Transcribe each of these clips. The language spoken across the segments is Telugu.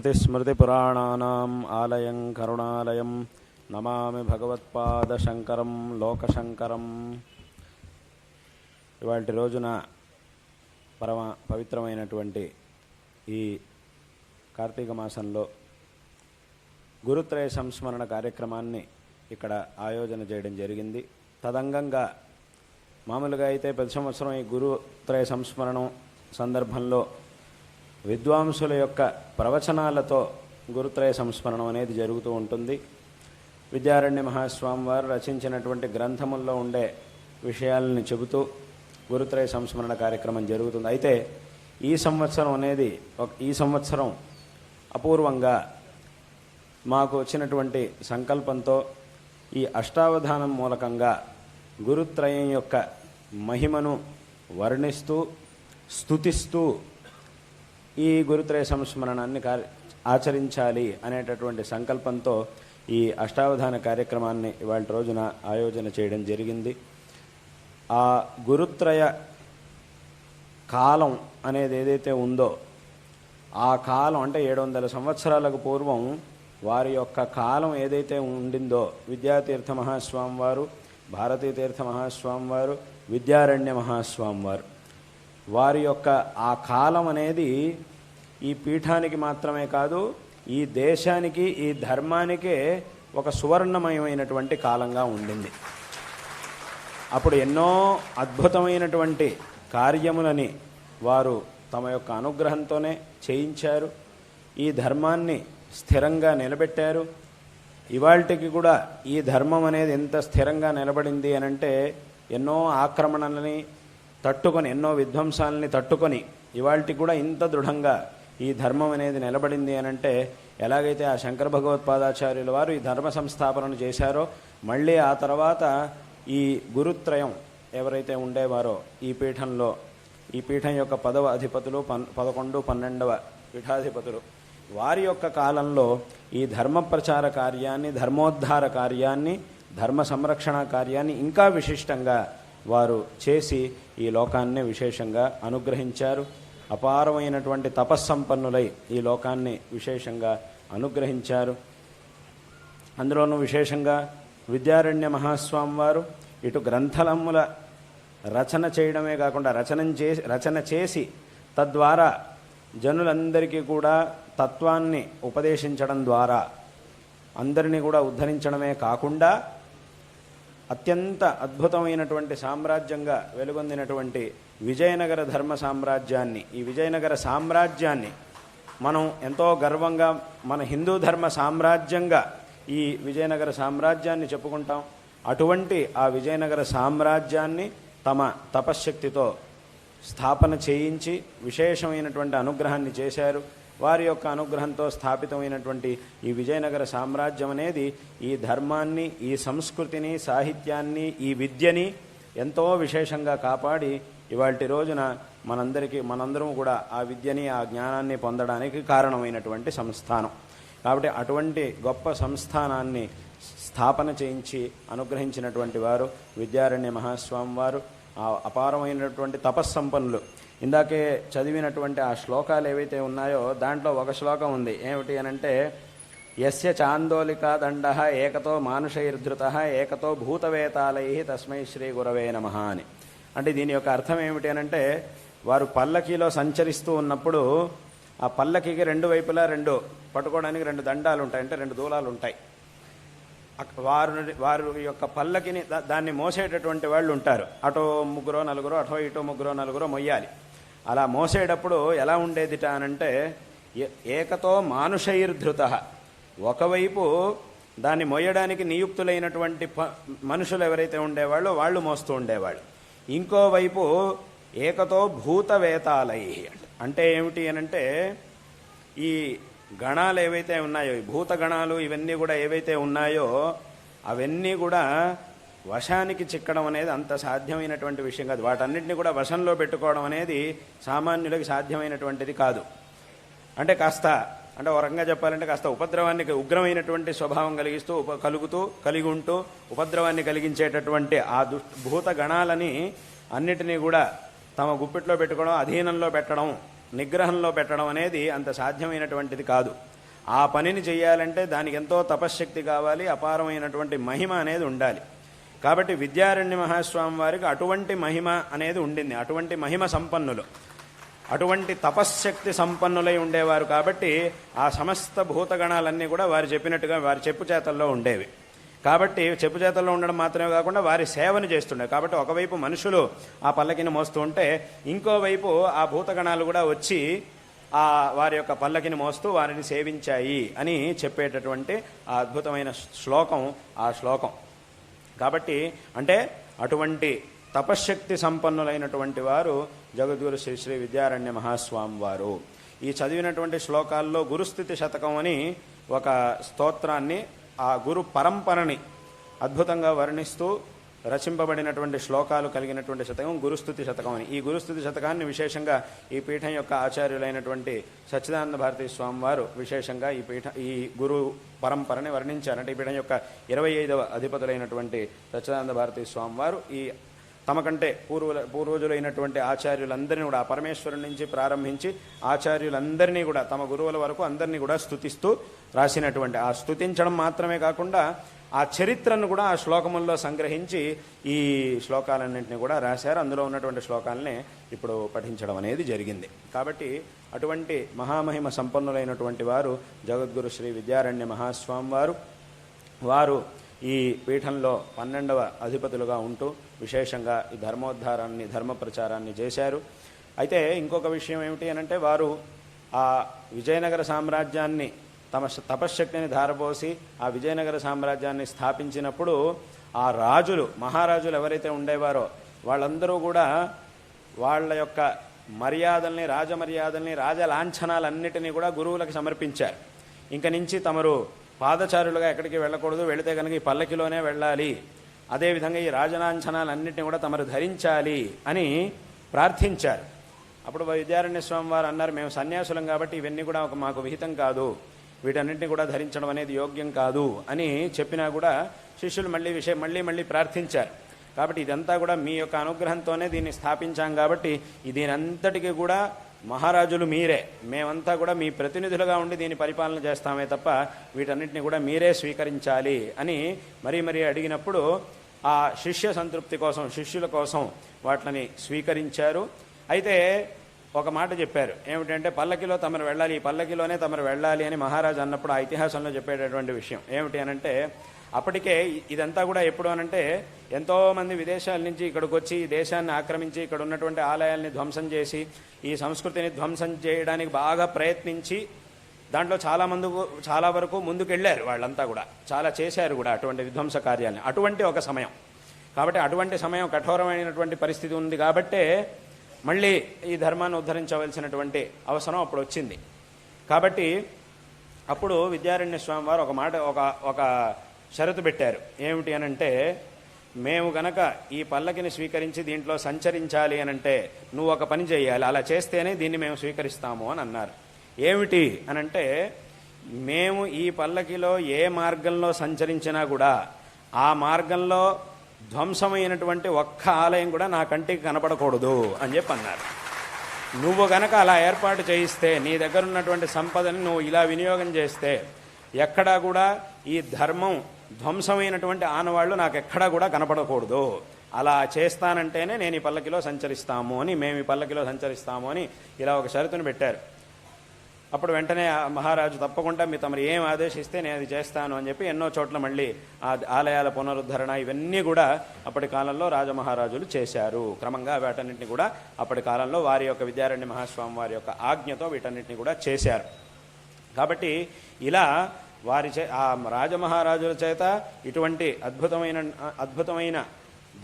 శృతిస్మృతిపురాణానాम् ఆలయం కరుణాలయం నమామి భగవత్పాదశంకరం లోకశంకరం ఇవాటి రోజున పరమ పవిత్రమైనటువంటి ఈ కార్తీక మాసంలో గురుత్రయ సంస్మరణ కార్యక్రమాన్ని ఇక్కడ ఆయోజన చేయడం జరిగింది. తదంగంగా మామూలుగా అయితే ప్రతి సంవత్సరం ఈ గురుత్రయ సంస్మరణం సందర్భంలో విద్వాంసుల యొక్క ప్రవచనాలతో గురుత్రయ సంస్మరణం అనేది జరుగుతూ ఉంటుంది. విద్యారణ్య మహాస్వామి వారు రచించినటువంటి గ్రంథముల్లో ఉండే విషయాలను చెబుతూ గురుత్రయ సంస్మరణ కార్యక్రమం జరుగుతుంది. అయితే ఈ సంవత్సరం అనేది ఒక ఈ సంవత్సరం అపూర్వంగా మాకు వచ్చినటువంటి సంకల్పంతో ఈ అష్టావధానం మూలకంగా గురుత్రయం యొక్క మహిమను వర్ణిస్తూ స్తుతిస్తూ ఈ గురుత్రయ సంస్మరణాన్ని ఆచరించాలి అనేటటువంటి సంకల్పంతో ఈ అష్టావధాన కార్యక్రమాన్ని ఇవాళ రోజున ఆయోజన చేయడం జరిగింది. ఆ గురుత్రయ కాలం అనేది ఏదైతే ఉందో ఆ కాలం అంటే ఏడు వందల సంవత్సరాలకు పూర్వం వారి యొక్క కాలం ఏదైతే ఉండిందో విద్యాతీర్థ మహాస్వామి వారు భారతీతీర్థ మహాస్వామి వారు విద్యారణ్య మహాస్వామి వారు వారి యొక్క ఆ కాలం అనేది ఈ పీఠానికి మాత్రమే కాదు ఈ దేశానికి ఈ ధర్మానికే ఒక సువర్ణమయమైనటువంటి కాలంగా ఉండింది. అప్పుడు ఎన్నో అద్భుతమైనటువంటి కార్యములని వారు తమ యొక్క అనుగ్రహంతోనే చేయించారు. ఈ ధర్మాన్ని స్థిరంగా నిలబెట్టారు. ఇవాళకి కూడా ఈ ధర్మం అనేది ఎంత స్థిరంగా నిలబడింది అనంటే ఎన్నో ఆక్రమణలని తట్టుకొని ఎన్నో విధ్వంసాలని తట్టుకొని ఇవాళకి కూడా ఇంత దృఢంగా ఈ ధర్మం అనేది నిలబడింది అనంటే ఎలాగైతే ఆ శంకర భగవత్పాదాచార్యుల వారు ఈ ధర్మ సంస్థాపనను చేశారో మళ్ళీ ఆ తర్వాత ఈ గురుత్రయం ఎవరైతే ఉండేవారో ఈ పీఠంలో ఈ పీఠం యొక్క పదవ అధిపతులు పన్ పదకొండు పన్నెండవ పీఠాధిపతులు వారి యొక్క కాలంలో ఈ ధర్మ ప్రచార కార్యాన్ని ధర్మోద్ధార కార్యాన్ని ధర్మ సంరక్షణ కార్యాన్ని ఇంకా విశిష్టంగా వారు చేసి ఈ లోకాన్ని విశేషంగా అనుగ్రహించారు. అపారమైనటువంటి తపస్సంపన్నులై ఈ లోకాన్ని విశేషంగా అనుగ్రహించారు. అందులోనూ విశేషంగా విద్యారణ్య మహాస్వామి వారు ఇటు గ్రంథలముల రచన చేయడమే కాకుండా రచన చేసి రచన చేసి తద్వారా జనులందరికీ కూడా తత్వాన్ని ఉపదేశించడం ద్వారా అందరినీ కూడా ఉద్ధరించడమే కాకుండా అత్యంత అద్భుతమైనటువంటి సామ్రాజ్యంగా వెలుగొందినటువంటి విజయనగర ధర్మ సామ్రాజ్యాన్ని ఈ విజయనగర సామ్రాజ్యాన్ని మనం ఎంతో గర్వంగా మన హిందూ ధర్మ సామ్రాజ్యంగా ఈ విజయనగర సామ్రాజ్యాన్ని చెప్పుకుంటాం. అటువంటి ఆ విజయనగర సామ్రాజ్యాన్ని తమ తపశ్శక్తితో స్థాపన చేయించి విశేషమైనటువంటి అనుగ్రహాన్ని చేశారు. వారి యొక్క అనుగ్రహంతో స్థాపితమైనటువంటి ఈ విజయనగర సామ్రాజ్యం అనేది ఈ ధర్మాన్ని ఈ సంస్కృతిని సాహిత్యాన్ని ఈ విద్యని ఎంతో విశేషంగా కాపాడి ఇవాటి రోజున మనందరికీ మనందరం కూడా ఆ విద్యని ఆ జ్ఞానాన్ని పొందడానికి కారణమైనటువంటి సంస్థానం. కాబట్టి అటువంటి గొప్ప సంస్థానాన్ని స్థాపన చేయించి అనుగ్రహించినటువంటి వారు విద్యారణ్య మహాస్వామి వారు అపారమైనటువంటి తపస్సంపన్నులు. ఇందాకే చదివినటువంటి ఆ శ్లోకాలు ఏవైతే ఉన్నాయో దాంట్లో ఒక శ్లోకం ఉంది. ఏమిటి అనంటే యస్య చాందోలికా దండ ఏకతో మానుషైర్ధృత ఏకతో భూతవేతాలై తస్మై శ్రీ గురవే నమ అని. అంటే దీని యొక్క అర్థం ఏమిటి అనంటే వారు పల్లకీలో సంచరిస్తూ ఉన్నప్పుడు ఆ పల్లకికి రెండు వైపులా రెండు పట్టుకోవడానికి రెండు దండాలు ఉంటాయి అంటే రెండు దూలాలు ఉంటాయి వారు వారు యొక్క పల్లకిని దాన్ని మోసేటటువంటి వాళ్ళు ఉంటారు. అటో ముగ్గురో నలుగురో అటో ఇటో ముగ్గురో నలుగురో మొయ్యాలి. అలా మోసేటప్పుడు ఎలా ఉండేదిట అనంటే ఏ- ఏకతో మానుషైర్ధృత. ఒకవైపు దాన్ని మోయడానికి నియుక్తులైనటువంటి ప- మనుషులు ఎవరైతే ఉండేవాళ్ళో వాళ్ళు మోస్తూ ఉండేవాళ్ళు. ఇంకోవైపు ఏకతో భూతవేతాలై అంటే ఏమిటి అనంటే ఈ గణాలు ఏవైతే ఉన్నాయో ఈ భూత గణాలు ఇవన్నీ కూడా ఏవైతే ఉన్నాయో అవన్నీ కూడా వశానికి చిక్కడం అనేది అంత సాధ్యమైనటువంటి విషయం కాదు. వాటన్నిటిని కూడా వశంలో పెట్టుకోవడం అనేది సామాన్యులకి సాధ్యమైనటువంటిది కాదు. అంటే కాస్త అంటే ఒక రకంగా చెప్పాలంటే కాస్త ఉపద్రవానికి ఉగ్రమైనటువంటి స్వభావం కలిగిస్తూ ఉప కలుగుతూ కలిగి ఉంటూ ఉపద్రవాన్ని కలిగించేటటువంటి ఆ దుష్ భూత గణాలని అన్నిటినీ కూడా తమ గుప్పిట్లో పెట్టుకోవడం అధీనంలో పెట్టడం నిగ్రహంలో పెట్టడం అనేది అంత సాధ్యమైనటువంటిది కాదు. ఆ పనిని చేయాలంటే దానికి ఎంతో తపశ్శక్తి కావాలి అపారమైనటువంటి మహిమ అనేది ఉండాలి. కాబట్టి విద్యారణ్య మహాస్వామి వారికి అటువంటి మహిమ అనేది ఉండింది. అటువంటి మహిమ సంపన్నులు. అటువంటి తపశ్శక్తి సంపన్నులై ఉండేవారు కాబట్టి ఆ సమస్త భూతగణాలన్నీ కూడా వారు చెప్పినట్టుగా వారి చెప్పు చేతల్లో ఉండేవి. కాబట్టి చెప్పు చేతల్లో ఉండడం మాత్రమే కాకుండా వారి సేవను చేస్తుండే. కాబట్టి ఒకవైపు మనుషులు ఆ పల్లకిని మోస్తూ ఉంటే ఇంకోవైపు ఆ భూతగణాలు కూడా వచ్చి ఆ వారి యొక్క పల్లకిని మోస్తూ వారిని సేవించాయి అని చెప్పేటటువంటి ఆ అద్భుతమైన శ్లోకం ఆ శ్లోకం. కాబట్టి అంటే అటువంటి తపశ్శక్తి సంపన్నులైనటువంటి వారు జగద్గురు శ్రీ శ్రీ విద్యారణ్య మహాస్వామి వారు. ఈ చదివినటువంటి శ్లోకాల్లో గురుస్థితి శతకం అని ఒక స్తోత్రాన్ని ఆ గురు పరంపరని అద్భుతంగా వర్ణిస్తూ రచింపబడినటువంటి శ్లోకాలు కలిగినటువంటి శతకం గురుస్థుతి శతకం అని. ఈ గురుస్థుతి శతకాన్ని విశేషంగా ఈ పీఠం యొక్క ఆచార్యులైనటువంటి సచ్చిదానంద భారతీ స్వామి వారు విశేషంగా ఈ పీఠ ఈ గురు పరంపరని వర్ణించారు. అంటే ఈ పీఠం యొక్క ఇరవై ఐదవ అధిపతులైనటువంటి సచ్చిదానంద భారతీ స్వామి వారు ఈ తమకంటే పూర్వ పూర్వజులైనటువంటి ఆచార్యులందరినీ కూడా పరమేశ్వరుని నుంచి ప్రారంభించి ఆచార్యులందరినీ కూడా తమ గురువుల వరకు అందరినీ కూడా స్తుతిస్తూ రాసినటువంటి ఆ స్థుతించడం మాత్రమే కాకుండా ఆ చరిత్రను కూడా ఆ శ్లోకముల్లో సంగ్రహించి ఈ శ్లోకాలన్నింటినీ కూడా రాశారు. అందులో ఉన్నటువంటి శ్లోకాలనే ఇప్పుడు పఠించడం అనేది జరిగింది. కాబట్టి అటువంటి మహామహిమ సంపన్నులైనటువంటి వారు జగద్గురు శ్రీ విద్యారణ్య మహాస్వామి వారు వారు ఈ పీఠంలో పన్నెండవ అధిపతులుగా ఉంటూ విశేషంగా ఈ ధర్మోద్ధారాన్ని ధర్మ ప్రచారాన్ని చేశారు. అయితే ఇంకొక విషయం ఏమిటి అనంటే వారు ఆ విజయనగర సామ్రాజ్యాన్ని తమ తపశ్శక్తిని ధారపోసి ఆ విజయనగర సామ్రాజ్యాన్ని స్థాపించినప్పుడు ఆ రాజులు మహారాజులు ఎవరైతే ఉండేవారో వాళ్ళందరూ కూడా వాళ్ళ యొక్క మర్యాదల్ని రాజమర్యాదల్ని రాజలాంఛనాలన్నిటినీ కూడా గురువులకు సమర్పించారు. ఇంక నుంచి తమరు పాదచారులుగా ఎక్కడికి వెళ్ళకూడదు. వెళితే కనుక ఈ పల్లకిలోనే వెళ్ళాలి. అదేవిధంగా ఈ రాజనాంఛనాలన్నింటినీ కూడా తమరు ధరించాలి అని ప్రార్థించారు. అప్పుడు విద్యారణ్య స్వామి వారు అన్నారు మేము సన్యాసులం కాబట్టి ఇవన్నీ కూడా ఒక మాకు విహితం కాదు. వీటన్నింటినీ కూడా ధరించడం అనేది యోగ్యం కాదు అని చెప్పినా కూడా శిష్యులు మళ్ళీ విషయం మళ్ళీ మళ్ళీ ప్రార్థించారు. కాబట్టి ఇదంతా కూడా మీ యొక్క అనుగ్రహంతోనే దీన్ని స్థాపించాం కాబట్టి దీనంతటికీ కూడా మహారాజులు మీరే. మేమంతా కూడా మీ ప్రతినిధులుగా ఉండి దీన్ని పరిపాలన చేస్తామే తప్ప వీటన్నిటిని కూడా మీరే స్వీకరించాలి అని మరీ మరీ అడిగినప్పుడు ఆ శిష్య సంతృప్తి కోసం శిష్యుల కోసం వాటిని స్వీకరించారు. అయితే ఒక మాట చెప్పారు. ఏమిటంటే పల్లకిలో తమరు వెళ్ళాలి ఈ పల్లకిలోనే తమరు వెళ్ళాలి అని మహారాజు అన్నప్పుడు ఆ ఇతిహాసంలో చెప్పేటటువంటి విషయం ఏమిటి అనంటే అప్పటికే ఇదంతా కూడా ఎప్పుడు అనంటే ఎంతోమంది విదేశాల నుంచి ఇక్కడికి వచ్చి ఈ దేశాన్ని ఆక్రమించి ఇక్కడ ఉన్నటువంటి ఆలయాల్ని ధ్వంసం చేసి ఈ సంస్కృతిని ధ్వంసం చేయడానికి బాగా ప్రయత్నించి దాంట్లో చాలా మంది చాలా వరకు ముందుకెళ్ళారు వాళ్ళంతా కూడా. చాలా చేశారు కూడా అటువంటి విధ్వంస కార్యాలని. అటువంటి ఒక సమయం. కాబట్టి అటువంటి సమయం కఠోరమైనటువంటి పరిస్థితి ఉంది కాబట్టే మళ్ళీ ఈ ధర్మాన్ని ఉద్ధరించవలసినటువంటి అవసరం అప్పుడు వచ్చింది. కాబట్టి అప్పుడు విద్యారణ్య స్వామి వారు ఒక మాట ఒక ఒక షరతు పెట్టారు. ఏమిటి అనంటే మేము గనక ఈ పల్లకిని స్వీకరించి దీంట్లో సంచరించాలి అనంటే నువ్వు ఒక పని చేయాలి. అలా చేస్తేనే దీన్ని మేము స్వీకరిస్తాము అని అన్నారు. ఏమిటి అనంటే మేము ఈ పల్లకిలో ఏ మార్గంలో సంచరించినా కూడా ఆ మార్గంలో ధ్వంసమైనటువంటి ఒక్క ఆలయం కూడా నా కంటికి కనపడకూడదు అని చెప్పి అన్నారు. నువ్వు గనక అలా ఏర్పాటు చేయిస్తే నీ దగ్గర ఉన్నటువంటి సంపదని నువ్వు ఇలా వినియోగం చేస్తే ఎక్కడా కూడా ఈ ధర్మం ధ్వంసమైనటువంటి ఆనవాళ్ళు నాకు ఎక్కడా కూడా కనపడకూడదు. అలా చేస్తానంటేనే నేను ఈ పల్లకిలో సంచరిస్తాము అని మేము ఈ పల్లకిలో సంచరిస్తాము అని ఇలా ఒక షరతును పెట్టారు. అప్పుడు వెంటనే ఆ మహారాజు తప్పకుండా మీ తమరు ఏం ఆదేశిస్తే నేను అది చేస్తాను అని చెప్పి ఎన్నో చోట్ల మళ్ళీ ఆ ఆలయాల పునరుద్ధరణ ఇవన్నీ కూడా అప్పటి కాలంలో రాజమహారాజులు చేశారు. క్రమంగా వీటన్నింటిని కూడా అప్పటి కాలంలో వారి యొక్క విద్యారణ్య మహాస్వామి వారి యొక్క ఆజ్ఞతో వీటన్నిటిని కూడా చేశారు. కాబట్టి ఇలా వారి చే ఆ రాజమహారాజుల చేత ఇటువంటి అద్భుతమైన అద్భుతమైన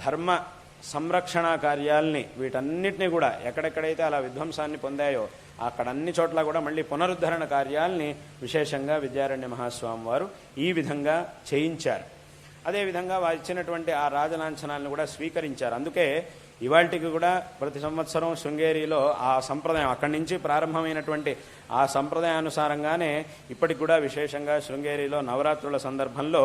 ధర్మ సంరక్షణ కార్యాల్ని వీటన్నిటిని కూడా ఎక్కడెక్కడైతే అలా విధ్వంసాన్ని పొందాయో అక్కడ అన్ని చోట్ల కూడా మళ్ళీ పునరుద్ధరణ కార్యాల్ని విశేషంగా విద్యారణ్య మహాస్వామి వారు ఈ విధంగా చేయించారు. అదేవిధంగా వారు ఇచ్చినటువంటి ఆ రాజలాంఛనాలను కూడా స్వీకరించారు. అందుకే ఇవాళకి కూడా ప్రతి సంవత్సరం శృంగేరిలో ఆ సంప్రదాయం అక్కడి నుంచి ప్రారంభమైనటువంటి ఆ సంప్రదాయానుసారంగానే ఇప్పటికి కూడా విశేషంగా శృంగేరిలో నవరాత్రుల సందర్భంలో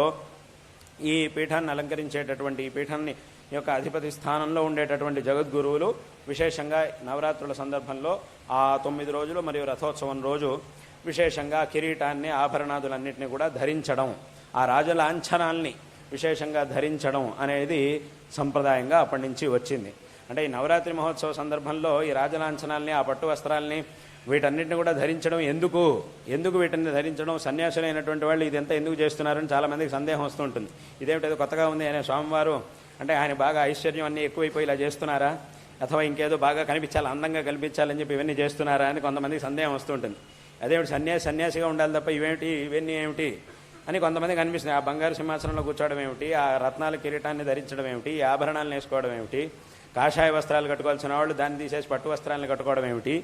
ఈ పీఠాన్ని అలంకరించేటటువంటి ఈ పీఠాన్ని యొక్క అధిపతి స్థానంలో ఉండేటటువంటి జగద్గురువులు విశేషంగా నవరాత్రుల సందర్భంలో ఆ తొమ్మిది రోజులు మరియు రథోత్సవం రోజు విశేషంగా కిరీటాన్ని ఆభరణాదులన్నింటినీ కూడా ధరించడం ఆ రాజలాంఛనాల్ని విశేషంగా ధరించడం అనేది సంప్రదాయంగా అప్పటి నుంచి వచ్చింది. అంటే ఈ నవరాత్రి మహోత్సవ సందర్భంలో ఈ రాజలాంఛనాల్ని ఆ పట్టు వస్త్రాల్ని వీటన్నిటిని కూడా ధరించడం ఎందుకు? ఎందుకు వీటిని ధరించడం? సన్యాసులైనటువంటి వాళ్ళు ఇదంతా ఎందుకు చేస్తున్నారని చాలామందికి సందేహం వస్తూ ఉంటుంది. ఇదేమిటో కొత్తగా ఉంది ఆయన స్వామివారు అంటే ఆయన బాగా ఐశ్వర్యం అన్నీ ఎక్కువైపోయి ఇలా చేస్తున్నారా? అథవా ఇంకేదో బాగా కనిపించాలి అందంగా కనిపించాలని చెప్పి ఇవన్నీ చేస్తున్నారా అని కొంతమందికి సందేహం వస్తూ ఉంటుంది. అదేమిటి సన్యాసి సన్యాసిగా ఉండాలి తప్ప ఇవేమిటి ఇవన్నీ ఏమిటి? అని కొంతమందికి కనిపిస్తుంది ఆ బంగారు సింహాసనంలో కూర్చోవడం ఏమిటి? ఆ రత్నాల కిరీటాన్ని ధరించడం ఏమిటి? ఈ ఆభరణాలను వేసుకోవడం ఏమిటి? కాషాయ వస్త్రాలు కట్టుకోవాల్సిన వాళ్ళు దాన్ని తీసేసి పట్టు వస్త్రాలను కట్టుకోవడం ఏమిటి?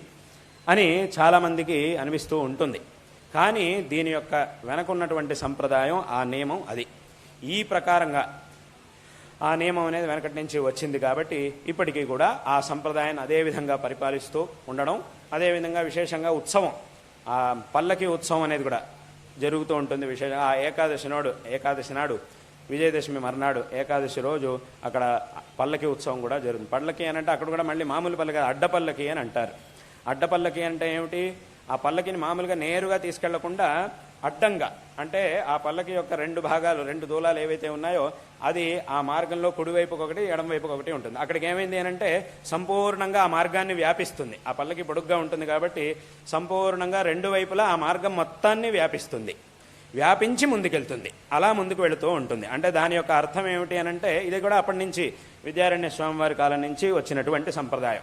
అని చాలామందికి అనిపిస్తూ ఉంటుంది. కానీ దీని యొక్క వెనకున్నటువంటి సంప్రదాయం ఆ నియమం అది. ఈ ప్రకారంగా ఆ నియమం అనేది వెనకటి నుంచి వచ్చింది కాబట్టి ఇప్పటికీ కూడా ఆ సంప్రదాయాన్ని అదేవిధంగా పరిపాలిస్తూ ఉండడం అదేవిధంగా విశేషంగా ఉత్సవం ఆ పల్లకి ఉత్సవం అనేది కూడా జరుగుతూ ఉంటుంది విశేష ఆ ఏకాదశి నాడు ఏకాదశి నాడు విజయదశమి మర్నాడు ఏకాదశి రోజు అక్కడ పల్లకి ఉత్సవం కూడా జరుగుతుంది. పల్లకి అని అంటే అక్కడ కూడా మళ్ళీ మామూలు పల్లకి అడ్డపల్లకి అడ్డ పల్లకి అని అంటారు. అడ్డ పల్లకి అంటే ఏమిటి? ఆ పల్లకిని మామూలుగా నేరుగా తీసుకెళ్ళకుండా అడ్డంగా. అంటే ఆ పల్లకి యొక్క రెండు భాగాలు రెండు దూలాలు ఏవైతే ఉన్నాయో అది ఆ మార్గంలో కుడివైపుకి ఒకటి ఎడమవైపుకి ఒకటి ఉంటుంది. అక్కడికి ఏమైంది అంటే సంపూర్ణంగా ఆ మార్గాన్ని వ్యాపిస్తుంది. ఆ పల్లకి పొడుగ్గా ఉంటుంది కాబట్టి సంపూర్ణంగా రెండు వైపులా ఆ మార్గం మొత్తాన్ని వ్యాపిస్తుంది. వ్యాపించి ముందుకెళ్తుంది. అలా ముందుకు వెళుతూ ఉంటుంది. అంటే దాని యొక్క అర్థం ఏమిటి అని అంటే ఇది కూడా అప్పటి నుంచి విద్యారణ్య స్వామివారి కాలం నుంచి వచ్చినటువంటి సంప్రదాయం.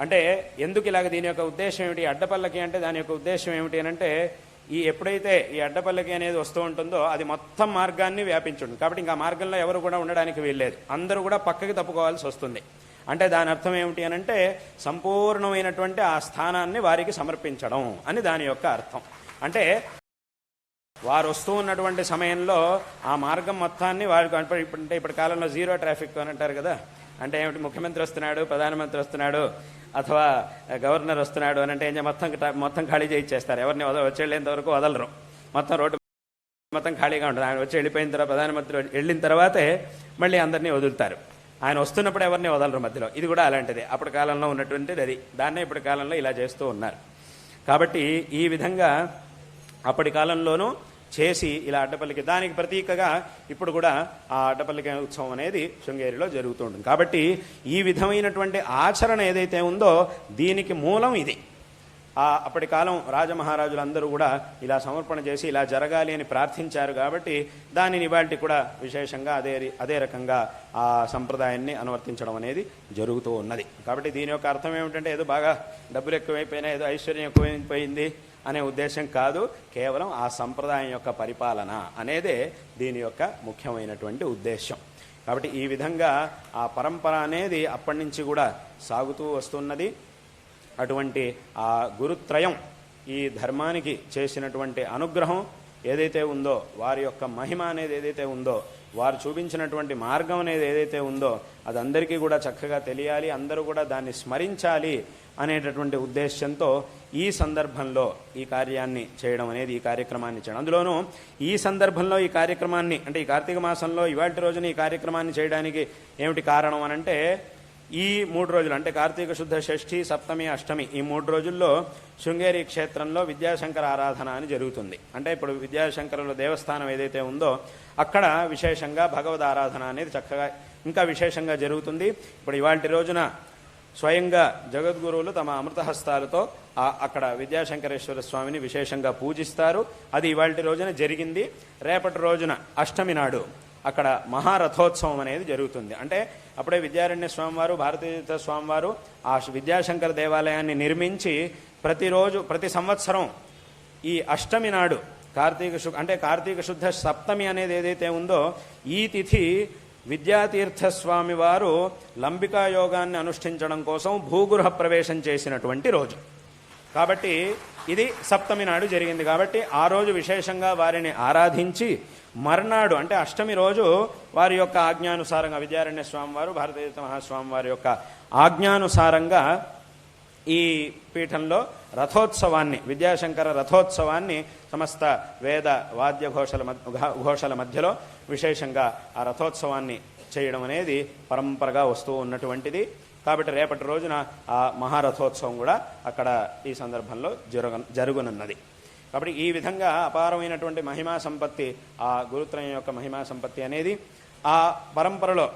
అంటే ఎందుకు ఇలాగ దీని యొక్క ఉద్దేశం ఏమిటి? అడ్డపల్లకి అంటే దాని యొక్క ఉద్దేశం ఏమిటి అని అంటే ఈ ఎప్పుడైతే ఈ అడ్డపల్లకి అనేది వస్తూ ఉంటుందో అది మొత్తం మార్గాన్ని వ్యాపించి కాబట్టి ఇంకా మార్గంలో ఎవరు కూడా ఉండడానికి వీల్లేదు. అందరూ కూడా పక్కకి తప్పుకోవాల్సి వస్తుంది. అంటే దాని అర్థం ఏమిటి అని అంటే సంపూర్ణమైనటువంటి ఆ స్థానాన్ని వారికి సమర్పించడం అని దాని యొక్క అర్థం. అంటే వారు వస్తూ ఉన్నటువంటి సమయంలో ఆ మార్గం మొత్తాన్ని వారికి ఇప్పుడు అంటే ఇప్పటి కాలంలో జీరో ట్రాఫిక్ అని అంటారు కదా. అంటే ఏమిటి? ముఖ్యమంత్రి వస్తున్నాడు ప్రధానమంత్రి వస్తున్నాడు. అథవా గవర్నర్ వస్తున్నాడు అని అంటే ఏం మొత్తం మొత్తం ఖాళీ చేయించేస్తారు ఎవరిని వచ్చేళ్ళేంత వరకు వదలరు. మొత్తం రోడ్డు మొత్తం ఖాళీగా ఉంటుంది. ఆయన వచ్చి వెళ్ళిపోయిన తర్వాత ప్రధానమంత్రి వెళ్ళిన తర్వాతే మళ్ళీ అందరినీ వదులుతారు. ఆయన వస్తున్నప్పుడు ఎవరిని వదలరు మధ్యలో. ఇది కూడా అలాంటిది. అప్పటి కాలంలో ఉన్నటువంటిది అది. దాన్నే ఇప్పటి కాలంలో ఇలా చేస్తూ ఉన్నారు. కాబట్టి ఈ విధంగా అప్పటి కాలంలోనూ చేసి ఇలా అడ్డపల్లికి దానికి ప్రతీకగా ఇప్పుడు కూడా ఆ అడ్డపల్లికి ఉత్సవం అనేది శృంగేరిలో జరుగుతూ ఉంటుంది కాబట్టి ఈ విధమైనటువంటి ఆచరణ ఏదైతే ఉందో దీనికి మూలం ఇది. ఆ అప్పటి కాలం రాజమహారాజులందరూ కూడా ఇలా సమర్పణ చేసి ఇలా జరగాలి అని ప్రార్థించారు కాబట్టి దానిని ఇవాళ కూడా విశేషంగా అదే అదే రకంగా ఆ సంప్రదాయాన్ని అనువర్తించడం అనేది జరుగుతూ ఉన్నది. కాబట్టి దీని యొక్క అర్థం ఏమిటంటే ఏదో బాగా డబ్బులు ఎక్కువైపోయినా ఏదో ఐశ్వర్యం ఎక్కువైపోయింది అనే ఉద్దేశం కాదు కేవలం ఆ సంప్రదాయం యొక్క పరిపాలన అనేదే దీని యొక్క ముఖ్యమైనటువంటి ఉద్దేశం. కాబట్టి ఈ విధంగా ఆ పరంపర అనేది అప్పటి నుంచి కూడా సాగుతూ వస్తున్నది. అటువంటి ఆ గురుత్రయం ఈ ధర్మానికి చేసినటువంటి అనుగ్రహం ఏదైతే ఉందో వారి యొక్క మహిమ అనేది ఏదైతే ఉందో వారు చూపించినటువంటి మార్గం అనేది ఏదైతే ఉందో అది అందరికీ కూడా చక్కగా తెలియాలి అందరూ కూడా దాన్ని స్మరించాలి అనేటటువంటి ఉద్దేశ్యంతో ఈ సందర్భంలో ఈ కార్యాన్ని చేయడం అనేది ఈ కార్యక్రమాన్ని చేయడం. అందులోనూ ఈ సందర్భంలో ఈ కార్యక్రమాన్ని అంటే ఈ కార్తీక మాసంలో ఇవాటి రోజున ఈ కార్యక్రమాన్ని చేయడానికి ఏమిటి కారణం అనంటే ఈ మూడు రోజులు అంటే కార్తీక శుద్ధ షష్ఠి సప్తమి అష్టమి ఈ మూడు రోజుల్లో శృంగేరి క్షేత్రంలో విద్యాశంకర ఆరాధన అని జరుగుతుంది. అంటే ఇప్పుడు విద్యాశంకరుల దేవస్థానం ఏదైతే ఉందో అక్కడ విశేషంగా భగవద్ ఆరాధన అనేది చక్కగా ఇంకా విశేషంగా జరుగుతుంది. ఇప్పుడు ఇవాంటి రోజున స్వయంగా జగద్గురువులు తమ అమృతహస్తాలతో అక్కడ విద్యాశంకరేశ్వర స్వామిని విశేషంగా పూజిస్తారు. అది ఇవాళ రోజున జరిగింది. రేపటి రోజున అష్టమి నాడు అక్కడ మహారథోత్సవం అనేది జరుగుతుంది. అంటే అప్పుడే విద్యారణ్య స్వామివారు భారతీయ స్వామివారు ఆ విద్యాశంకర దేవాలయాన్ని నిర్మించి ప్రతిరోజు ప్రతి సంవత్సరం ఈ అష్టమి నాడు కార్తీక శు అంటే కార్తీక శుద్ధ సప్తమి అనేది ఏదైతే ఉందో ఈ తిథి విద్యాతీర్థస్వామి వారు లంబికా యోగాన్ని అనుష్ఠించడం కోసం భూగృహ ప్రవేశం చేసినటువంటి రోజు. కాబట్టి ఇది సప్తమి నాడు జరిగింది కాబట్టి ఆ రోజు విశేషంగా వారిని ఆరాధించి మర్నాడు అంటే అష్టమి రోజు వారి యొక్క ఆజ్ఞానుసారంగా విద్యారణ్య స్వామి వారు భారతీయ మహాస్వామి వారి యొక్క ఆజ్ఞానుసారంగా ఈ పీఠంలో రథోత్సవాన్ని విద్యాశంకర రథోత్సవాన్ని సమస్త వేద వాద్య ఘోషల ఘోషల మధ్యలో విశేషంగా ఆ రథోత్సవాన్ని చేయడం అనేది పరంపరగా వస్తూ ఉన్నటువంటిది. కాబట్టి రేపటి రోజున ఆ మహారథోత్సవం కూడా అక్కడ ఈ సందర్భంలో జరుగ జరుగునున్నది. కాబట్టి ఈ విధంగా అపారమైనటువంటి మహిమా సంపత్తి ఆ గురుత్రయం యొక్క మహిమా సంపత్తి అనేది ఆ పరంపరలో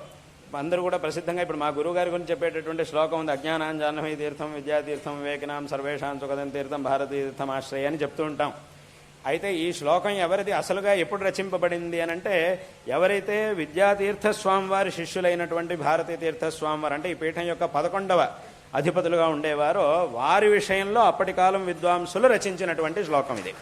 అందరూ కూడా ప్రసిద్ధంగా ఇప్పుడు మా గురువు గారి గురించి చెప్పేటటువంటి శ్లోకం ఉంది అజ్ఞానాం జాహ్నవి తీర్థం విద్యాతీర్థం వివేకనాం సర్వేషాం సుఖదం తీర్థం భారతీ తీర్థం ఆశ్రయ అని చెప్తూ ఉంటాం. అయితే ఈ శ్లోకం ఎవరిది అసలుగా ఎప్పుడు రచింపబడింది అని అంటే ఎవరైతే విద్యాతీర్థ స్వామివారి శిష్యులైనటువంటి భారతీ తీర్థ స్వామివారు అంటే ఈ పీఠం యొక్క పదకొండవ అధిపతులుగా ఉండేవారో వారి విషయంలో అప్పటి కాలం విద్వాంసులు రచించినటువంటి శ్లోకం ఇది.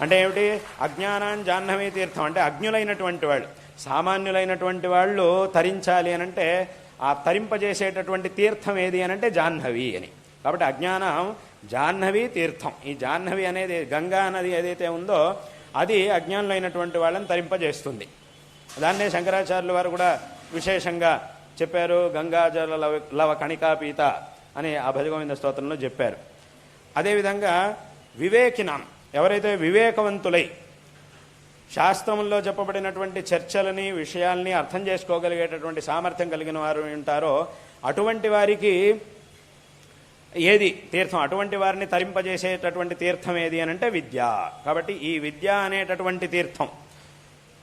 అంటే ఏమిటి? అజ్ఞానాన్ జాహ్నవీ తీర్థం అంటే అజ్ఞులైనటువంటి వాళ్ళు. సామాన్యులైనటువంటి వాళ్ళు తరించాలి అని అంటే ఆ తరింపజేసేటటువంటి తీర్థం ఏది అని అంటే జాహ్నవి అని. కాబట్టి అజ్ఞానం జాహ్నవి తీర్థం. ఈ జాహ్నవి అనేది గంగా నది ఏదైతే ఉందో అది అజ్ఞానులైనటువంటి వాళ్ళని తరింపజేస్తుంది. దాన్నే శంకరాచార్యుల వారు కూడా విశేషంగా చెప్పారు గంగాజల లవ లవ కణికాపీత అని ఆ భజగోవింద స్తోత్రంలో చెప్పారు. అదేవిధంగా వివేకినాం. ఎవరైతే వివేకవంతులై శాస్త్రంలో చెప్పబడినటువంటి చర్చలని విషయాల్ని అర్థం చేసుకోగలిగేటటువంటి సామర్థ్యం కలిగిన వారు ఉంటారో అటువంటి వారికి ఏది తీర్థం? అటువంటి వారిని తరింపజేసేటటువంటి తీర్థం ఏది అని అంటే విద్య. కాబట్టి ఈ విద్య అనేటటువంటి తీర్థం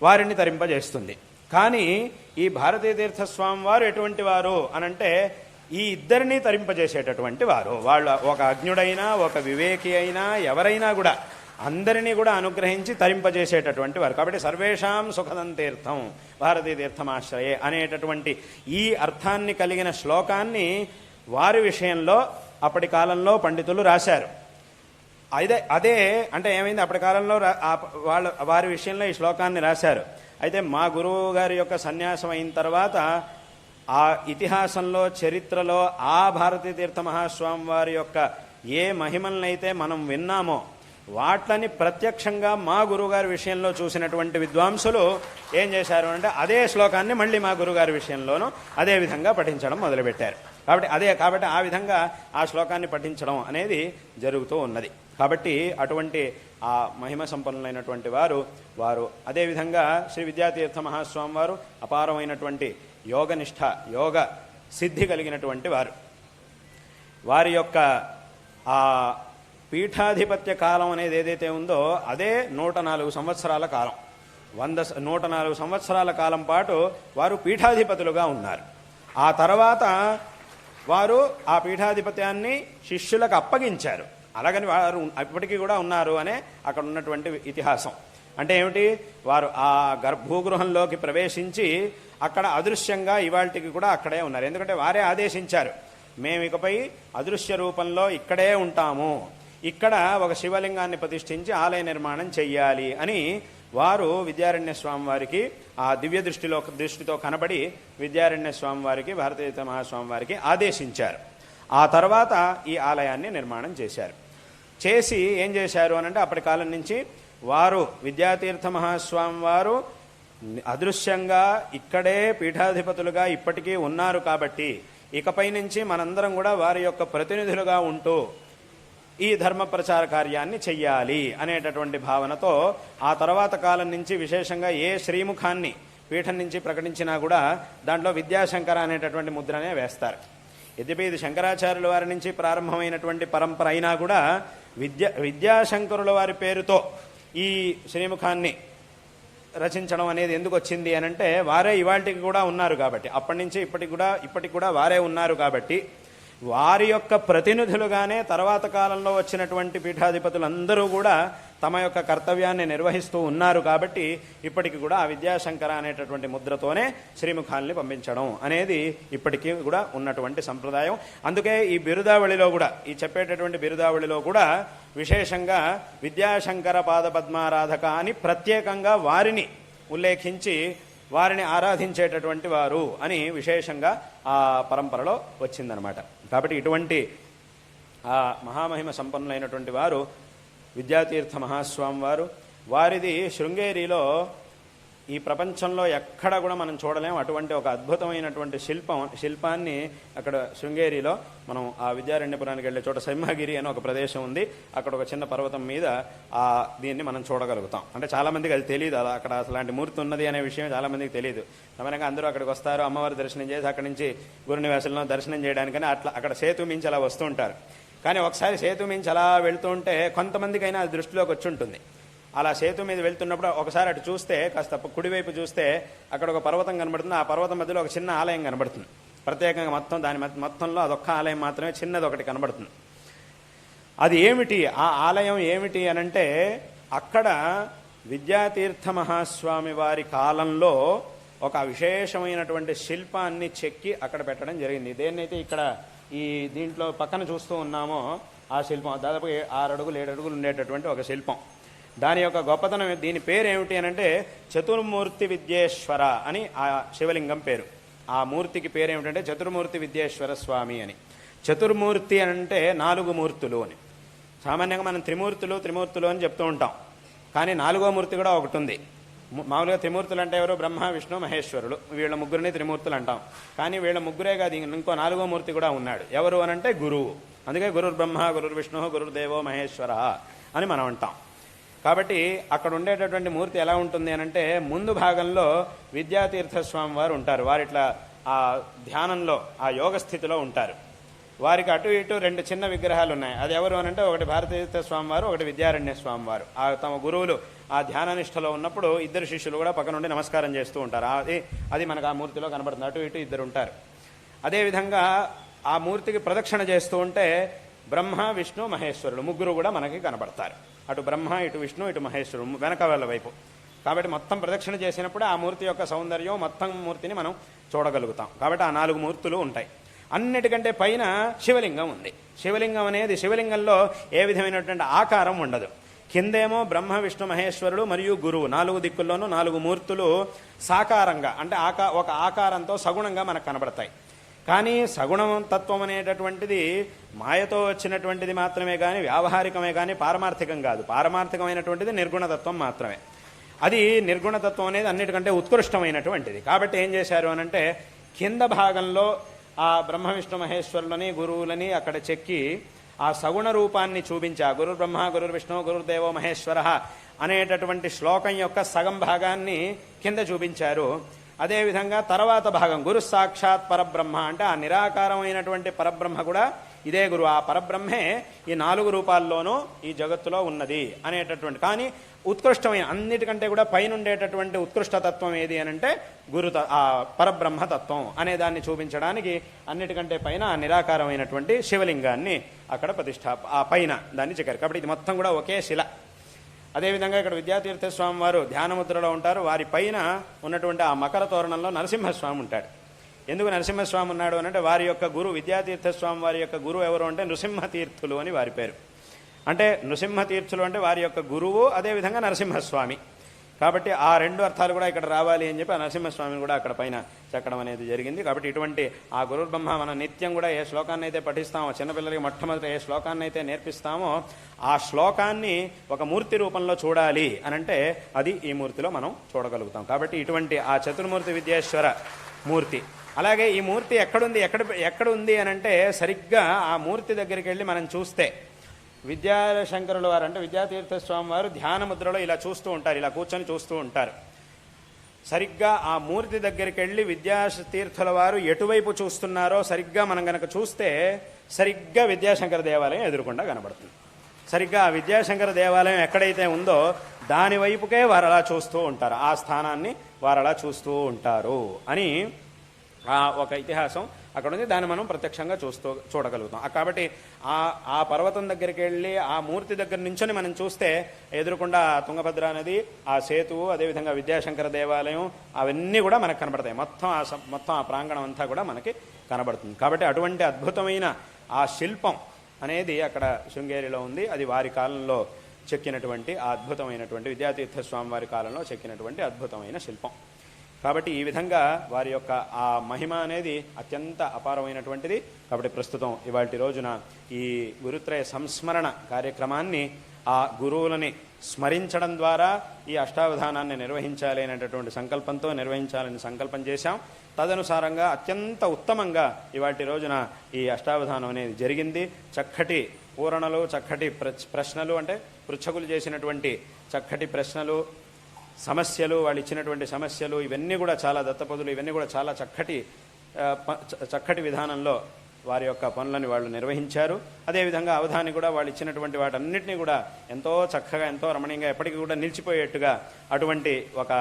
వారిని తరింపజేస్తుంది. కానీ ఈ భారతీయ తీర్థస్వామి వారు ఎటువంటి వారు అనంటే ఈ ఇద్దరిని తరింపజేసేటటువంటి వారు. వాళ్ళ ఒక అజ్ఞుడైనా ఒక వివేకి అయినా ఎవరైనా కూడా అందరినీ కూడా అనుగ్రహించి తరింపజేసేటటువంటి వారు. కాబట్టి సర్వేషాం సుఖదం తీర్థం భారతీయ తీర్థమాశ్రయే అనేటటువంటి ఈ అర్థాన్ని కలిగిన శ్లోకాన్ని వారి విషయంలో అప్పటి కాలంలో పండితులు రాశారు. అదే అదే అంటే ఏమైంది? అప్పటి కాలంలో వాళ్ళ వారి విషయంలో ఈ శ్లోకాన్ని రాశారు. అయితే మా గురువు గారి యొక్క సన్యాసం అయిన తర్వాత ఆ ఇతిహాసంలో చరిత్రలో ఆ భారతీ తీర్థ మహాస్వామి వారి యొక్క ఏ మహిమలనైతే మనం విన్నామో వాట్లని ప్రత్యక్షంగా మా గురువుగారి విషయంలో చూసినటువంటి విద్వాంసులు ఏం చేశారు అంటే అదే శ్లోకాన్ని మళ్ళీ మా గురుగారి విషయంలోనూ అదే విధంగా పఠించడం మొదలుపెట్టారు. కాబట్టి అదే కాబట్టి ఆ విధంగా ఆ శ్లోకాన్ని పఠించడం అనేది జరుగుతూ ఉన్నది. కాబట్టి అటువంటి ఆ మహిమ సంపన్నులైనటువంటి వారు వారు అదేవిధంగా శ్రీ విద్యాతీర్థ మహాస్వామి వారు అపారమైనటువంటి యోగనిష్ట యోగ సిద్ధి కలిగినటువంటి వారు. వారి యొక్క ఆ పీఠాధిపత్య కాలం అనేది ఏదైతే ఉందో అదే నూట నాలుగు సంవత్సరాల కాలం. వంద నూట నాలుగు సంవత్సరాల కాలం పాటు వారు పీఠాధిపతులుగా ఉన్నారు. ఆ తర్వాత వారు ఆ పీఠాధిపత్యాన్ని శిష్యులకు అప్పగించారు. అలాగని వారు ఇప్పటికీ కూడా ఉన్నారు అనే అక్కడ ఉన్నటువంటి ఇతిహాసం. అంటే ఏమిటి? వారు ఆ గర్భూగృహంలోకి ప్రవేశించి అక్కడ అదృశ్యంగా ఇవాళకి కూడా అక్కడే ఉన్నారు. ఎందుకంటే వారే ఆదేశించారు మేము ఇకపై అదృశ్య రూపంలో ఇక్కడే ఉంటాము. ఇక్కడ ఒక శివలింగాన్ని ప్రతిష్ఠించి ఆలయ నిర్మాణం చెయ్యాలి అని వారు విద్యారణ్య స్వామి వారికి ఆ దివ్య దృష్టిలో దృష్టితో కనబడి విద్యారణ్య స్వామి వారికి భారతీయ మహాస్వామి వారికి ఆదేశించారు. ఆ తర్వాత ఈ ఆలయాన్ని నిర్మాణం చేశారు. చేసి ఏం చేశారు అని అంటే అప్పటి కాలం నుంచి వారు విద్యాతీర్థ మహాస్వామి వారు అదృశ్యంగా ఇక్కడే పీఠాధిపతులుగా ఇప్పటికీ ఉన్నారు కాబట్టి ఇకపై నుంచి మనందరం కూడా వారి యొక్క ప్రతినిధులుగా ఉంటూ ఈ ధర్మ ప్రచార కార్యాన్ని చెయ్యాలి అనేటటువంటి భావనతో ఆ తర్వాత కాలం నుంచి విశేషంగా ఏ శ్రీముఖాన్ని పీఠం నుంచి ప్రకటించినా కూడా దాంట్లో విద్యాశంకర అనేటటువంటి ముద్రనే వేస్తారు. యద్యపి ఇది శంకరాచార్యుల వారి నుంచి ప్రారంభమైనటువంటి పరంపర అయినా కూడా విద్య విద్యాశంకరుల వారి పేరుతో ఈ శ్రీముఖాన్ని రచించడం అనేది ఎందుకు వచ్చింది అని అంటే వారే ఇవాళకి కూడా ఉన్నారు కాబట్టి. అప్పటి నుంచి ఇప్పటికి కూడా ఇప్పటికి కూడా వారే ఉన్నారు కాబట్టి వారి యొక్క ప్రతినిధులుగానే తర్వాత కాలంలో వచ్చినటువంటి పీఠాధిపతులందరూ కూడా తమ యొక్క కర్తవ్యాన్ని నిర్వహిస్తూ ఉన్నారు కాబట్టి ఇప్పటికి కూడా ఆ విద్యాశంకర అనేటటువంటి ముద్రతోనే శ్రీముఖాల్ని పంపించడం అనేది ఇప్పటికీ కూడా ఉన్నటువంటి సంప్రదాయం. అందుకే ఈ బిరుదావళిలో కూడా ఈ చెప్పేటటువంటి బిరుదావళిలో కూడా విశేషంగా విద్యాశంకర పాదపద్మారాధక అని ప్రత్యేకంగా వారిని ఉల్లేఖించి వారిని ఆరాధించేటటువంటి వారు అని విశేషంగా ఆ పరంపరలో వచ్చిందనమాట. కాబట్టి ఇటువంటి ఆ మహామహిమ సంపన్నులైనటువంటి వారు విద్యాతీర్థ మహాస్వామి వారు. వారిది శృంగేరిలో ఈ ప్రపంచంలో ఎక్కడ కూడా మనం చూడలేం. అటువంటి ఒక అద్భుతమైనటువంటి శిల్పం శిల్పాన్ని అక్కడ శృంగేరిలో మనం ఆ విద్యారణ్యపురానికి వెళ్ళే చోట సింహగిరి అని ఒక ప్రదేశం ఉంది. అక్కడ ఒక చిన్న పర్వతం మీద ఆ దీన్ని మనం చూడగలుగుతాం. అంటే చాలామందికి అది తెలియదు అలా అక్కడ అలాంటి మూర్తి ఉన్నది అనే విషయం చాలామందికి తెలియదు సమయంగా అందరూ అక్కడికి వస్తారు. అమ్మవారి దర్శనం చేసి అక్కడి నుంచి గురునివాసులను దర్శనం చేయడానికని అట్లా అక్కడ సేతు మించి అలా వస్తూ ఉంటారు. కానీ ఒకసారి సేతు మించి అలా వెళ్తూ ఉంటే కొంతమందికైనా అది దృష్టిలోకి వచ్చి ఉంటుంది. అలా సేతు మీద వెళ్తున్నప్పుడు ఒకసారి అటు చూస్తే కాస్త కుడివైపు చూస్తే అక్కడ ఒక పర్వతం కనబడుతుంది. ఆ పర్వతం మధ్యలో ఒక చిన్న ఆలయం కనబడుతుంది. ప్రత్యేకంగా మొత్తం దాని మధ్య- మొత్తంలో అదొక్క ఆలయం మాత్రమే చిన్నది ఒకటి కనబడుతుంది. అది ఏమిటి? ఆ ఆలయం ఏమిటి అనంటే అక్కడ విద్యాతీర్థ మహాస్వామి వారి కాలంలో ఒక విశేషమైనటువంటి శిల్పాన్ని చెక్కి అక్కడ పెట్టడం జరిగింది. దేన్నైతే ఇక్కడ ఈ దీంట్లో పక్కన చూస్తూ ఉన్నామో ఆ శిల్పం దాదాపు ఆరు అడుగులు ఏడు అడుగులు ఉండేటటువంటి ఒక శిల్పం. దాని యొక్క గొప్పతనం దీని పేరు ఏమిటి అనంటే చతుర్మూర్తి విద్యేశ్వర అని ఆ శివలింగం పేరు. ఆ మూర్తికి పేరు ఏమిటంటే చతుర్మూర్తి విద్యేశ్వర స్వామి అని. చతుర్మూర్తి అంటే నాలుగు మూర్తులు అని. సామాన్యంగా మనం త్రిమూర్తులు త్రిమూర్తులు అని చెప్తూ ఉంటాం. కానీ నాలుగో మూర్తి కూడా ఒకటి ఉంది మామూలుగా త్రిమూర్తులు అంటే ఎవరు బ్రహ్మ విష్ణు మహేశ్వరులు. వీళ్ళ ముగ్గురిని త్రిమూర్తులు అంటాం. కానీ వీళ్ళ ముగ్గురే కాదు ఇంకో నాలుగో మూర్తి కూడా ఉన్నాడు. ఎవరు అనంటే గురువు. అందుకే గురుర్ బ్రహ్మ గురుర్ విష్ణు గురుర్ దేవో మహేశ్వర అని మనం అంటాం. కాబట్టి అక్కడ ఉండేటటువంటి మూర్తి ఎలా ఉంటుంది అనంటే ముందు భాగంలో విద్యాతీర్థస్వామి వారు ఉంటారు. వారు ఇట్లా ఆ ధ్యానంలో ఆ యోగ స్థితిలో ఉంటారు. వారికి అటు ఇటు రెండు చిన్న విగ్రహాలు ఉన్నాయి. అది ఎవరు అనంటే ఒకటి భారతీయ స్వామి వారు ఒకటి విద్యారణ్య స్వామి వారు. ఆ తమ గురువులు ఆ ధ్యాననిష్టలో ఉన్నప్పుడు ఇద్దరు శిష్యులు కూడా పక్క నుండి నమస్కారం చేస్తూ ఉంటారు. అది అది మనకు ఆ మూర్తిలో కనబడుతుంది. అటు ఇటు ఇద్దరు ఉంటారు. అదేవిధంగా ఆ మూర్తికి ప్రదక్షిణ చేస్తూ ఉంటే బ్రహ్మ విష్ణు మహేశ్వరుడు ముగ్గురు కూడా మనకి కనబడతారు. అటు బ్రహ్మ ఇటు విష్ణు ఇటు మహేశ్వరుడు వెనక వాళ్ళ వైపు. కాబట్టి మొత్తం ప్రదక్షిణ చేసినప్పుడు ఆ మూర్తి యొక్క సౌందర్యం మొత్తం మూర్తిని మనం చూడగలుగుతాం. కాబట్టి ఆ నాలుగు మూర్తులు ఉంటాయి. అన్నిటికంటే పైన శివలింగం ఉంది. శివలింగం అనేది శివలింగంలో ఏ విధమైనటువంటి ఆకారం ఉండదు. కిందేమో బ్రహ్మ విష్ణు మహేశ్వరుడు మరియు గురువు. నాలుగు దిక్కుల్లోనూ నాలుగు మూర్తులు సాకారంగా అంటే ఆకా ఒక ఆకారంతో సగుణంగా మనకు కనబడతాయి. కానీ సగుణం తత్వం అనేటటువంటిది మాయతో వచ్చినటువంటిది మాత్రమే కానీ వ్యావహారికమే కానీ పారమార్థికం కాదు. పారమార్థికమైనటువంటిది నిర్గుణతత్వం మాత్రమే. అది నిర్గుణతత్వం అనేది అన్నిటికంటే ఉత్కృష్టమైనటువంటిది. కాబట్టి ఏం చేశారు అనంటే కింద భాగంలో ఆ బ్రహ్మ విష్ణు మహేశ్వరులని గురువులని అక్కడ చెక్కి ఆ సగుణ రూపాన్ని చూపించా. గురు బ్రహ్మ గురు విష్ణు గురుదేవో మహేశ్వర అనేటటువంటి శ్లోకం యొక్క సగం భాగాన్ని కింద చూపించారు. అదేవిధంగా తర్వాత భాగం గురు సాక్షాత్ పరబ్రహ్మ అంటే ఆ నిరాకారమైనటువంటి పరబ్రహ్మ కూడా ఇదే గురు. ఆ పరబ్రహ్మే ఈ నాలుగు రూపాల్లోనూ ఈ జగత్తులో ఉన్నది అనేటటువంటి. కానీ ఉత్కృష్టమైన అన్నిటికంటే కూడా పైన ఉండేటటువంటి ఉత్కృష్టతత్వం ఏది అని అంటే గురు ఆ పరబ్రహ్మ తత్వం అనే దాన్ని చూపించడానికి అన్నిటికంటే పైన ఆ నిరాకారమైనటువంటి శివలింగాన్ని అక్కడ ప్రతిష్ట ఆ పైన దాన్ని చెక్కారు కాబట్టి ఇది మొత్తం కూడా ఒకే శిల. అదేవిధంగా ఇక్కడ విద్యాతీర్థ స్వామి వారు ధ్యానముద్రలో ఉంటారు. వారి పైన ఉన్నటువంటి ఆ మకర తోరణంలో నరసింహస్వామి ఉంటాడు. ఎందుకు నరసింహస్వామి ఉన్నాడు అని అంటే వారి యొక్క గురు విద్యాతీర్థ స్వామి వారి యొక్క గురువు ఎవరు అంటే నృసింహతీర్థులు అని వారి పేరు. అంటే నృసింహతీర్థులు అంటే వారి యొక్క గురువు అదేవిధంగా నరసింహస్వామి. కాబట్టి ఆ రెండు అర్థాలు కూడా ఇక్కడ రావాలి అని చెప్పి ఆ నరసింహస్వామిని కూడా అక్కడ పైన చెక్కడం అనేది జరిగింది. కాబట్టి ఇటువంటి ఆ గురు బ్రహ్మ మనం నిత్యం కూడా ఏ శ్లోకాన్ని అయితే పఠిస్తామో చిన్నపిల్లలకి మొట్టమొదటి ఏ శ్లోకాన్ని అయితే నేర్పిస్తామో ఆ శ్లోకాన్ని ఒక మూర్తి రూపంలో చూడాలి అనంటే అది ఈ మూర్తిలో మనం చూడగలుగుతాం. కాబట్టి ఇటువంటి ఆ చతుర్మూర్తి విద్యేశ్వర మూర్తి. అలాగే ఈ మూర్తి ఎక్కడుంది ఎక్కడ ఎక్కడ ఉంది అనంటే సరిగ్గా ఆ మూర్తి దగ్గరికి వెళ్ళి మనం చూస్తే విద్యాశంకరుల వారు అంటే విద్యాతీర్థ స్వామి వారు ధ్యాన ముద్రలో ఇలా చూస్తూ ఉంటారు ఇలా కూర్చొని చూస్తూ ఉంటారు. సరిగ్గా ఆ మూర్తి దగ్గరికి వెళ్ళి విద్యాతీర్థుల వారు ఎటువైపు చూస్తున్నారో సరిగ్గా మనం గనక చూస్తే సరిగ్గా విద్యాశంకర దేవాలయం ఎదురుకుండా కనబడుతుంది. సరిగ్గా ఆ విద్యాశంకర దేవాలయం ఎక్కడైతే ఉందో దాని వైపుకే వారు అలా చూస్తూ ఉంటారు. ఆ స్థానాన్ని వారు అలా చూస్తూ ఉంటారు అని ఆ ఒక ఇతిహాసం అక్కడ ఉంది దాన్ని మనం ప్రత్యక్షంగా చూస్తూ చూడగలుగుతాం. కాబట్టి ఆ ఆ పర్వతం దగ్గరికి వెళ్ళి ఆ మూర్తి దగ్గర నుంచొని మనం చూస్తే ఎదురుకుండా తుంగభద్ర నది ఆ సేతువు అదేవిధంగా విద్యాశంకర దేవాలయం అవన్నీ కూడా మనకు కనబడతాయి. మొత్తం ఆ మొత్తం ఆ ప్రాంగణం అంతా కూడా మనకి కనబడుతుంది. కాబట్టి అటువంటి అద్భుతమైన ఆ శిల్పం అనేది అక్కడ శృంగేరిలో ఉంది. అది వారి కాలంలో చెక్కినటువంటి ఆ అద్భుతమైనటువంటి విద్యాతీర్థ స్వామి వారి కాలంలో చెక్కినటువంటి అద్భుతమైన శిల్పం. కాబట్టి ఈ విధంగా వారి యొక్క ఆ మహిమ అనేది అత్యంత అపారమైనటువంటిది. కాబట్టి ప్రస్తుతం ఇవాటి రోజున ఈ గురుత్రయ సంస్మరణ కార్యక్రమాన్ని ఆ గురువులని స్మరించడం ద్వారా ఈ అష్టావధానాన్ని నిర్వహించాలి అనేటటువంటి సంకల్పంతో నిర్వహించాలని సంకల్పం చేశాం. తదనుసారంగా అత్యంత ఉత్తమంగా ఇవాటి రోజున ఈ అష్టావధానం అనేది జరిగింది. చక్కటి పూరణలు చక్కటి ప్రచ్- ప్రశ్నలు అంటే పృచ్ఛకులు చేసినటువంటి చక్కటి ప్రశ్నలు సమస్యలు వాళ్ళు ఇచ్చినటువంటి సమస్యలు ఇవన్నీ కూడా చాలా దత్తపదులు ఇవన్నీ కూడా చాలా చక్కటి ప- చ- చక్కటి విధానంలో వారి యొక్క పనులను వాళ్ళు నిర్వహించారు. అదేవిధంగా అవధాని కూడా వాళ్ళు ఇచ్చినటువంటి వాటన్నిటినీ కూడా ఎంతో చక్కగా ఎంతో రమణీయంగా ఎప్పటికీ కూడా నిలిచిపోయేట్టుగా అటువంటి ఒక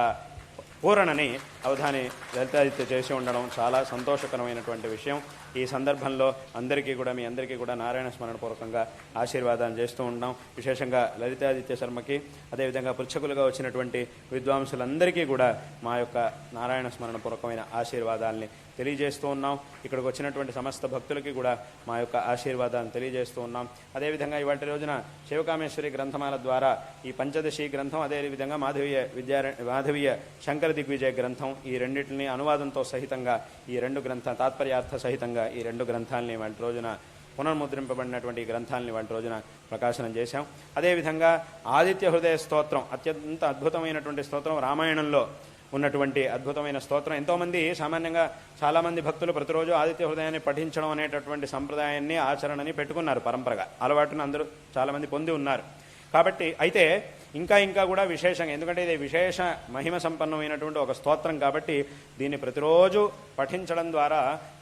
పూరణని అవధాని లలితాదిత్య చేసి ఉండడం చాలా సంతోషకరమైనటువంటి విషయం. ఈ సందర్భంలో అందరికీ కూడా మీ అందరికీ కూడా నారాయణ స్మరణ పూర్వకంగా ఆశీర్వాదాలు చేస్తూ ఉన్నాం విశేషంగా లలితాదిత్య శర్మకి అదేవిధంగా పృచ్ఛకులుగా వచ్చినటువంటి విద్వాంసులందరికీ కూడా మా యొక్క నారాయణ స్మరణ పూర్వకమైన ఆశీర్వాదాల్ని తెలియజేస్తూ ఉన్నాం. ఇక్కడికి వచ్చినటువంటి సమస్త భక్తులకి కూడా మా యొక్క ఆశీర్వాదాన్ని తెలియజేస్తూ ఉన్నాం. అదేవిధంగా ఇవాటి రోజున శివకామేశ్వరి గ్రంథమాల ద్వారా ఈ పంచదశి గ్రంథం అదేవిధంగా మాధవీయ విద్యా మాధవీయ శంకర దిగ్విజయ గ్రంథం ఈ రెండింటిని అనువాదంతో సహితంగా ఈ రెండు గ్రంథ తాత్పర్యార్థ సహితంగా ఈ రెండు గ్రంథాలని వాటి రోజున పునర్ముద్రింపబడినటువంటి గ్రంథాలని వాటి రోజున ప్రకాశనం చేశాం. అదేవిధంగా ఆదిత్య హృదయ స్తోత్రం అత్యంత అద్భుతమైనటువంటి స్తోత్రం రామాయణంలో ఉన్నటువంటి అద్భుతమైన స్తోత్రం. ఎంతోమంది సామాన్యంగా చాలామంది భక్తులు ప్రతిరోజు ఆదిత్య హృదయాన్ని పఠించడం అనేటటువంటి సంప్రదాయాన్ని ఆచరణని పెట్టుకున్నారు పరంపరగా. అలవాటును అందరూ చాలామంది పొంది ఉన్నారు. కాబట్టి అయితే ఇంకా ఇంకా కూడా విశేషంగా ఎందుకంటే ఇది విశేష మహిమ సంపన్నమైనటువంటి ఒక స్తోత్రం కాబట్టి దీన్ని ప్రతిరోజు పఠించడం ద్వారా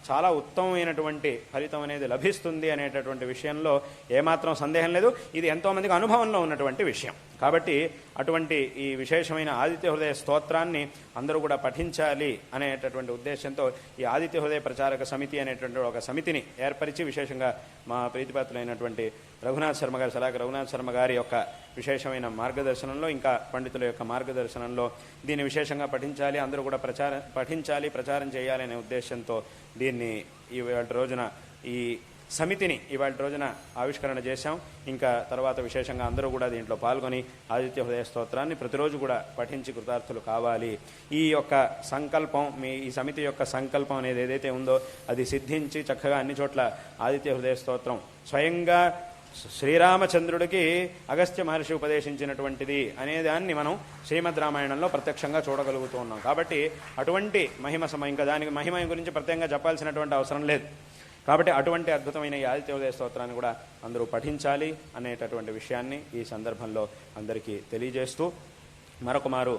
చాలా ఉత్తమమైనటువంటి ఫలితం అనేది లభిస్తుంది అనేటటువంటి విషయంలో ఏమాత్రం సందేహం లేదు. ఇది ఎంతోమందికి అనుభవంలో ఉన్నటువంటి విషయం. కాబట్టి అటువంటి ఈ విశేషమైన ఆదిత్య హృదయ స్తోత్రాన్ని అందరూ కూడా పఠించాలి అనేటటువంటి ఉద్దేశంతో ఈ ఆదిత్య హృదయ ప్రచారక సమితి అనేటువంటి ఒక సమితిని ఏర్పరిచి విశేషంగా మా ప్రీతిపాత్రులైనటువంటి రఘునాథ్ శర్మ గారి సలాక రఘునాథ్ శర్మ గారి యొక్క విశేషమైన మార్గదర్శనంలో ఇంకా పండితుల యొక్క మార్గదర్శనంలో దీన్ని విశేషంగా పఠించాలి అందరూ కూడా ప్రచారం పఠించాలి ప్రచారం చేయాలనే ఉద్దేశంతో దీన్ని ఈ రోజున ఈ సమితిని ఇవాళ రోజున ఆవిష్కరణ చేశాం. ఇంకా తర్వాత విశేషంగా అందరూ కూడా దీంట్లో పాల్గొని ఆదిత్య హృదయ స్తోత్రాన్ని ప్రతిరోజు కూడా పఠించి కృతార్థులు కావాలి. ఈ యొక్క సంకల్పం మీ ఈ సమితి యొక్క సంకల్పం అనేది ఏదైతే ఉందో అది సిద్ధించి చక్కగా అన్ని చోట్ల ఆదిత్య హృదయ స్తోత్రం స్వయంగా శ్రీరామచంద్రుడికి అగస్త్య మహర్షి ఉపదేశించినటువంటిది అనే దాన్ని మనం శ్రీమద్ రామాయణంలో ప్రత్యక్షంగా చూడగలుగుతూ ఉన్నాం. కాబట్టి అటువంటి మహిమ సమ ఇంకా దానికి మహిమ గురించి ప్రత్యేకంగా చెప్పాల్సినటువంటి అవసరం లేదు. కాబట్టి అటువంటి అద్భుతమైన ఈ ఆదిత్యోదయ స్తోత్రాన్ని కూడా అందరూ పఠించాలి అనేటటువంటి విషయాన్ని ఈ సందర్భంలో అందరికీ తెలియజేస్తూ మరొక మారు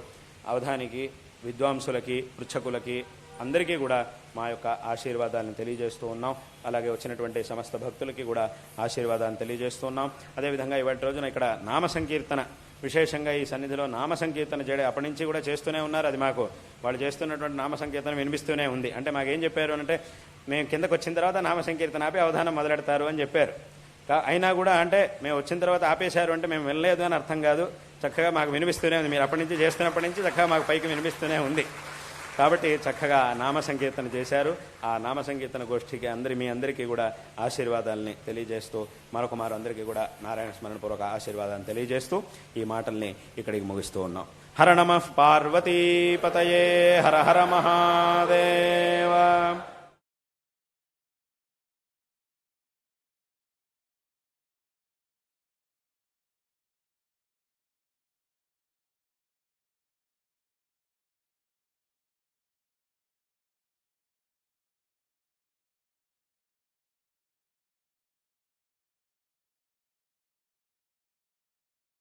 అవధానికి విద్వాంసులకి పృచ్ఛకులకి అందరికీ కూడా మా యొక్క ఆశీర్వాదాలను తెలియజేస్తూ ఉన్నాం. అలాగే వచ్చినటువంటి సమస్త భక్తులకి కూడా ఆశీర్వాదాన్ని తెలియజేస్తూ ఉన్నాం. అదేవిధంగా ఇవాటి రోజున ఇక్కడ నామ సంకీర్తన విశేషంగా ఈ సన్నిధిలో నామ సంకీర్తన చేయడం అప్పటి నుంచి కూడా చేస్తూనే ఉన్నారు. అది మాకు వాళ్ళు చేస్తున్నటువంటి నామ సంకీర్తనం వినిపిస్తూనే ఉంది. అంటే మాకేం చెప్పారు అంటే మేము కిందకు వచ్చిన తర్వాత నామ సంకీర్తన ఆపి అవధానం మొదలెడతారు అని చెప్పారు. అయినా కూడా అంటే మేము వచ్చిన తర్వాత ఆపేశారు అంటే మేము వెళ్ళలేదు అని అర్థం కాదు. చక్కగా మాకు వినిపిస్తూనే ఉంది. మీరు అప్పటి నుంచి చేస్తున్నప్పటి నుంచి చక్కగా మాకు పైకి వినిపిస్తూనే ఉంది. కాబట్టి చక్కగా నామ సంకీర్తన చేశారు. ఆ నామ సంకీర్తన గోష్ఠికి అందరి మీ అందరికీ కూడా ఆశీర్వాదాలని తెలియజేస్తూ మరొక మారు అందరికీ కూడా నారాయణ స్మరణపూర్వక ఆశీర్వాదాన్ని తెలియజేస్తూ ఈ మాటల్ని ఇక్కడికి ముగిస్తూ ఉన్నాం. హర నమ పార్వతీపతయే హర హర మహాదేవ.